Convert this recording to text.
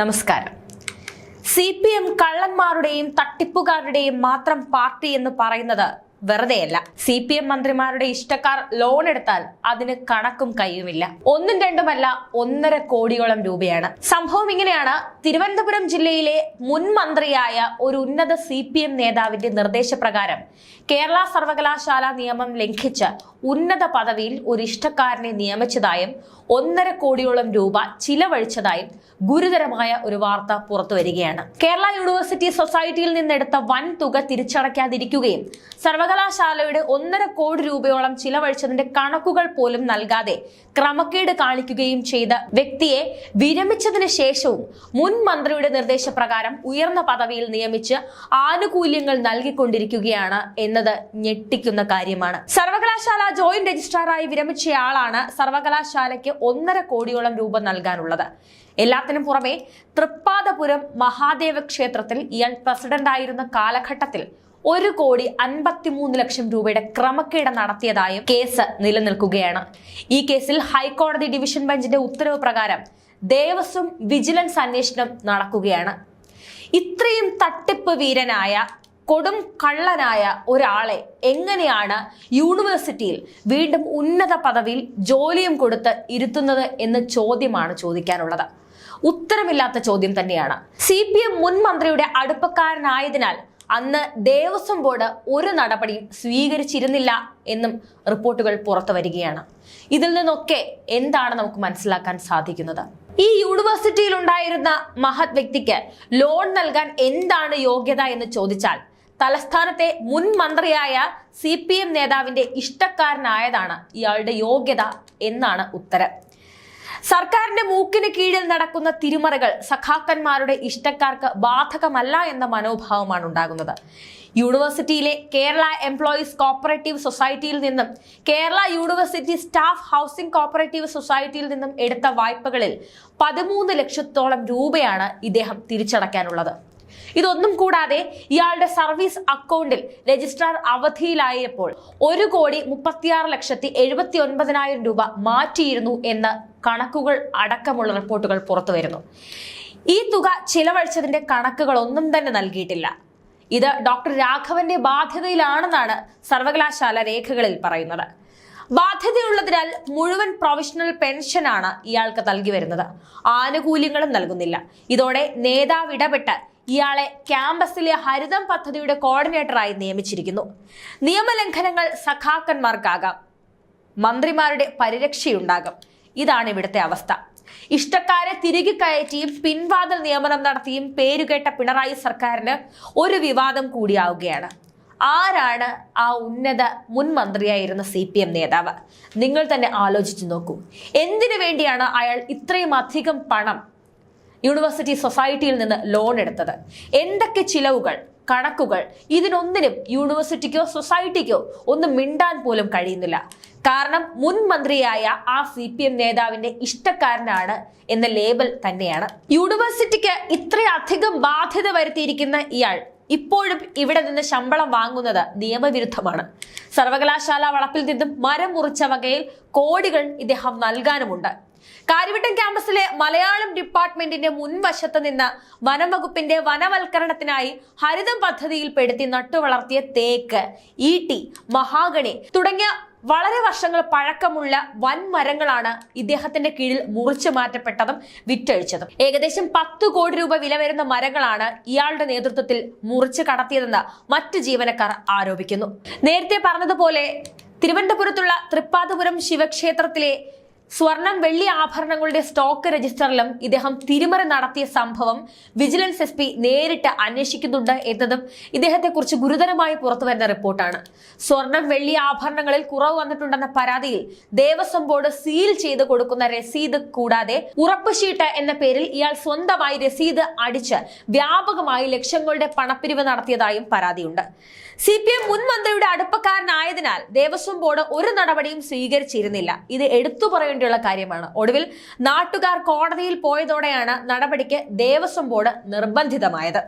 നമസ്കാരം. C P M കള്ളന്മാരുടെയും തട്ടിപ്പുകാരുടെയും മാത്രം പാർട്ടി എന്ന് പറയുന്നത് വെറുതെയല്ല. സി പി എം മന്ത്രിമാരുടെ ഇഷ്ടക്കാർ ലോൺ എടുത്താൽ അതിന് കണക്കും കയ്യുമില്ല. ഒന്നും രണ്ടുമല്ല ഒന്നര കോടിയോളം രൂപയാണ്. സംഭവം ഇങ്ങനെയാണ്. തിരുവനന്തപുരം ജില്ലയിലെ മുൻ മന്ത്രിയായ ഒരു ഉന്നത സി പി എം നേതാവിന്റെ നിർദ്ദേശപ്രകാരം കേരള സർവകലാശാല നിയമം ലംഘിച്ച് ഉന്നത പദവിയിൽ ഒരു ഇഷ്ടക്കാരനെ നിയമിച്ചതായും ഒന്നര കോടിയോളം രൂപ ചിലവഴിച്ചതായും ഗുരുതരമായ ഒരു വാർത്ത പുറത്തു വരികയാണ്. കേരള യൂണിവേഴ്സിറ്റി സൊസൈറ്റിയിൽ നിന്നെടുത്ത വൻ തുക തിരിച്ചടയ്ക്കാതിരിക്കുകയും സർവകലാശാലയുടെ ഒന്നര കോടി രൂപയോളം ചിലവഴിച്ചതിന്റെ കണക്കുകൾ പോലും നൽകാതെ ക്രമക്കേട് കാണിക്കുകയും ചെയ്ത വ്യക്തിയെ വിരമിച്ചതിന് ശേഷവും മുൻ മന്ത്രിയുടെ നിർദ്ദേശപ്രകാരം ഉയർന്ന പദവിയിൽ നിയമിച്ച് ആനുകൂല്യങ്ങൾ നൽകിക്കൊണ്ടിരിക്കുകയാണ് എന്നത് ഞെട്ടിക്കുന്ന കാര്യമാണ്. സർവകലാശാല ജോയിന്റ് രജിസ്ട്രാറായി വിരമിച്ചയാളാണ് സർവകലാശാലയ്ക്ക് ഒന്നര കോടിയോളം രൂപ നൽകാനുള്ളത്. എല്ലാത്തിനും പുറമെ തൃപ്പാദപുരം മഹാദേവ ക്ഷേത്രത്തിൽ ഇയാൾ പ്രസിഡന്റായിരുന്ന കാലഘട്ടത്തിൽ ഒരു കോടി അൻപത്തിമൂന്ന് ലക്ഷം രൂപയുടെ ക്രമക്കേട് നടത്തിയതായും കേസ് നിലനിൽക്കുകയാണ്. ഈ കേസിൽ ഹൈക്കോടതി ഡിവിഷൻ ബെഞ്ചിന്റെ ഉത്തരവ് പ്രകാരം ദേവസ്വം വിജിലൻസ് അന്വേഷണം നടക്കുകയാണ്. ഇത്രയും തട്ടിപ്പ് വീരനായ കൊടും കള്ളനായ ഒരാളെ എങ്ങനെയാണ് യൂണിവേഴ്സിറ്റിയിൽ വീണ്ടും ഉന്നത പദവിയിൽ ജോലിയും കൊടുത്ത് ഇരുത്തുന്നത് എന്ന ചോദ്യമാണ് ചോദിക്കാനുള്ളത്. ഉത്തരമില്ലാത്ത ചോദ്യം തന്നെയാണ്. സി പി എം മുൻ മന്ത്രിയുടെ അടുപ്പക്കാരനായതിനാൽ അന്ന് ദേവസ്വം ബോർഡ് ഒരു നടപടിയും സ്വീകരിച്ചിരുന്നില്ല എന്നും റിപ്പോർട്ടുകൾ പുറത്തു വരികയാണ്. ഇതിൽ നിന്നൊക്കെ എന്താണ് നമുക്ക് മനസ്സിലാക്കാൻ സാധിക്കുന്നത്? ഈ യൂണിവേഴ്സിറ്റിയിൽ ഉണ്ടായിരുന്ന മഹത് വ്യക്തിക്ക് ലോൺ നൽകാൻ എന്താണ് യോഗ്യത എന്ന് ചോദിച്ചാൽ തലസ്ഥാനത്തെ മുൻ മന്ത്രിയായ സി പി എം നേതാവിന്റെ ഇഷ്ടക്കാരനായതാണ് ഇയാളുടെ യോഗ്യത എന്നാണ് ഉത്തരം. സർക്കാരിന്റെ മൂക്കിന് കീഴിൽ നടക്കുന്ന തിരുമറകൾ സഖാക്കന്മാരുടെ ഇഷ്ടക്കാർക്ക് ബാധകമല്ല എന്ന മനോഭാവമാണ് ഉണ്ടാകുന്നത്. യൂണിവേഴ്സിറ്റിയിലെ കേരള എംപ്ലോയീസ് കോപ്പറേറ്റീവ് സൊസൈറ്റിയിൽ നിന്നും Kerala university staff housing cooperative സൊസൈറ്റിയിൽ നിന്നും എടുത്ത വായ്പകളിൽ പതിമൂന്ന് ലക്ഷത്തോളം രൂപയാണ് ഇദ്ദേഹം തിരിച്ചടയ്ക്കാനുള്ളത്. ഇതൊന്നും കൂടാതെ ഇയാളുടെ സർവീസ് അക്കൗണ്ടിൽ രജിസ്ട്രാർ അവധിയിലായപ്പോൾ ഒരു കോടി മുപ്പത്തിയാറ് ലക്ഷത്തി എഴുപത്തി ഒൻപതിനായിരം രൂപ മാറ്റിയിരുന്നു എന്ന് കണക്കുകൾ അടക്കമുള്ള റിപ്പോർട്ടുകൾ പുറത്തു വരുന്നു. ഈ തുക ചിലവഴിച്ചതിന്റെ കണക്കുകൾ ഒന്നും തന്നെ നൽകിയിട്ടില്ല. ഇത് ഡോക്ടർ രാഘവന്റെ ബാധ്യതയിലാണെന്നാണ് സർവകലാശാല രേഖകളിൽ പറയുന്നത്. ബാധ്യതയുള്ളതിനാൽ മുഴുവൻ പ്രൊഫഷണൽ പെൻഷനാണ് ഇയാൾക്ക് നൽകി വരുന്നത്. ആനുകൂല്യങ്ങളും നൽകുന്നില്ല. ഇതോടെ നേതാവ് ഇടപെട്ട് ഇയാളെ ക്യാമ്പസിലെ ഹരിതം പദ്ധതിയുടെ കോർഡിനേറ്ററായി നിയമിച്ചിരിക്കുന്നു. നിയമലംഘനങ്ങൾ സഖാക്കന്മാർക്കാകാം. മന്ത്രിമാരുടെ പരിരക്ഷയുണ്ടാകും. ഇതാണ് ഇവിടുത്തെ അവസ്ഥ. ഇഷ്ടക്കാരെ തിരികെ കയറ്റിയും പിൻവാതിൽ നിയമനം നടത്തിയും പേരുകേട്ട പിണറായി സർക്കാരിന് ഒരു വിവാദം കൂടിയാവുകയാണ്. ആരാണ് ആ ഉന്നത മുൻ മന്ത്രിയായിരുന്ന സി പി എം നേതാവ്? നിങ്ങൾ തന്നെ ആലോചിച്ചു നോക്കൂ. എന്തിനു വേണ്ടിയാണ് അയാൾ ഇത്രയും അധികം പണം യൂണിവേഴ്സിറ്റി സൊസൈറ്റിയിൽ നിന്ന് ലോൺ എടുത്തത്. എന്തൊക്കെ ചിലവുകൾ കണക്കുകൾ ഇതിനൊന്നിനും യൂണിവേഴ്സിറ്റിക്കോ സൊസൈറ്റിക്കോ ഒന്ന് മിണ്ടാൻ പോലും കഴിയുന്നില്ല. കാരണം മുൻ മന്ത്രിയായ ആ സി പി എം നേതാവിന്റെ ഇഷ്ടക്കാരനാണ് എന്ന ലേബൽ തന്നെയാണ്. യൂണിവേഴ്സിറ്റിക്ക് ഇത്രയധികം ബാധ്യത വരുത്തിയിരിക്കുന്ന ഇയാൾ ഇപ്പോഴും ഇവിടെ നിന്ന് ശമ്പളം വാങ്ങുന്നത് നിയമവിരുദ്ധമാണ്. സർവകലാശാല വളപ്പിൽ നിന്നും മരം മുറിച്ച വകയിൽ കോടികൾ ഇദ്ദേഹം നൽകാനുമുണ്ട്. കാര്യവട്ടം ക്യാമ്പസിലെ മലയാളം ഡിപ്പാർട്ട്മെന്റിന്റെ മുൻവശത്ത് നിന്ന് വനം വകുപ്പിന്റെ വനവൽക്കരണത്തിനായി ഹരിതം പദ്ധതിയിൽ പെടുത്തി നട്ടുവളർത്തിയ തേക്ക് ഈട്ടി മഹാഗണി തുടങ്ങിയ വളരെ വർഷങ്ങൾ പഴക്കമുള്ള വൻ മരങ്ങളാണ് ഇദ്ദേഹത്തിന്റെ കീഴിൽ മുറിച്ചു മാറ്റപ്പെട്ടതും വിറ്റഴിച്ചതും. ഏകദേശം പത്ത് കോടി രൂപ വില വരുന്ന മരങ്ങളാണ് ഇയാളുടെ നേതൃത്വത്തിൽ മുറിച്ചു കടത്തിയതെന്ന് മറ്റ് ജീവനക്കാർ ആരോപിക്കുന്നു. നേരത്തെ പറഞ്ഞതുപോലെ തിരുവനന്തപുരത്തുള്ള തൃപ്പാതപുരം ശിവക്ഷേത്രത്തിലെ സ്വർണം വെള്ളി ആഭരണങ്ങളുടെ സ്റ്റോക്ക് രജിസ്റ്ററിലും ഇദ്ദേഹം തിരിമറി നടത്തിയ സംഭവം വിജിലൻസ് എസ് പി നേരിട്ട് അന്വേഷിക്കുന്നുണ്ട് എന്നതും ഇദ്ദേഹത്തെക്കുറിച്ച് ഗുരുതരമായി പുറത്തുവരുന്ന റിപ്പോർട്ടാണ്. സ്വർണം വെള്ളി ആഭരണങ്ങളിൽ കുറവ് വന്നിട്ടുണ്ടെന്ന പരാതിയിൽ ദേവസ്വം ബോർഡ് സീൽ ചെയ്ത് കൊടുക്കുന്ന രസീത് കൂടാതെ ഉറപ്പ് ഷീട്ട് എന്ന പേരിൽ ഇയാൾ സ്വന്തമായി രസീത് അടിച്ച് വ്യാപകമായി ലക്ഷങ്ങളുടെ പണപ്പിരിവ് നടത്തിയതായും പരാതിയുണ്ട്. സി പി എം മുൻ മന്ത്രിയുടെ അടുപ്പക്കാരനായതിനാൽ ദേവസ്വം ബോർഡ് ഒരു നടപടിയും സ്വീകരിച്ചിരുന്നില്ല. ഇത് എടുത്തു പറയേണ്ടിയുള്ള കാര്യമാണ്. ഒടുവിൽ നാട്ടുകാർ കോടതിയിൽ പോയതോടെയാണ് നടപടിക്ക് ദേവസ്വം ബോർഡ് നിർബന്ധിതമായത്.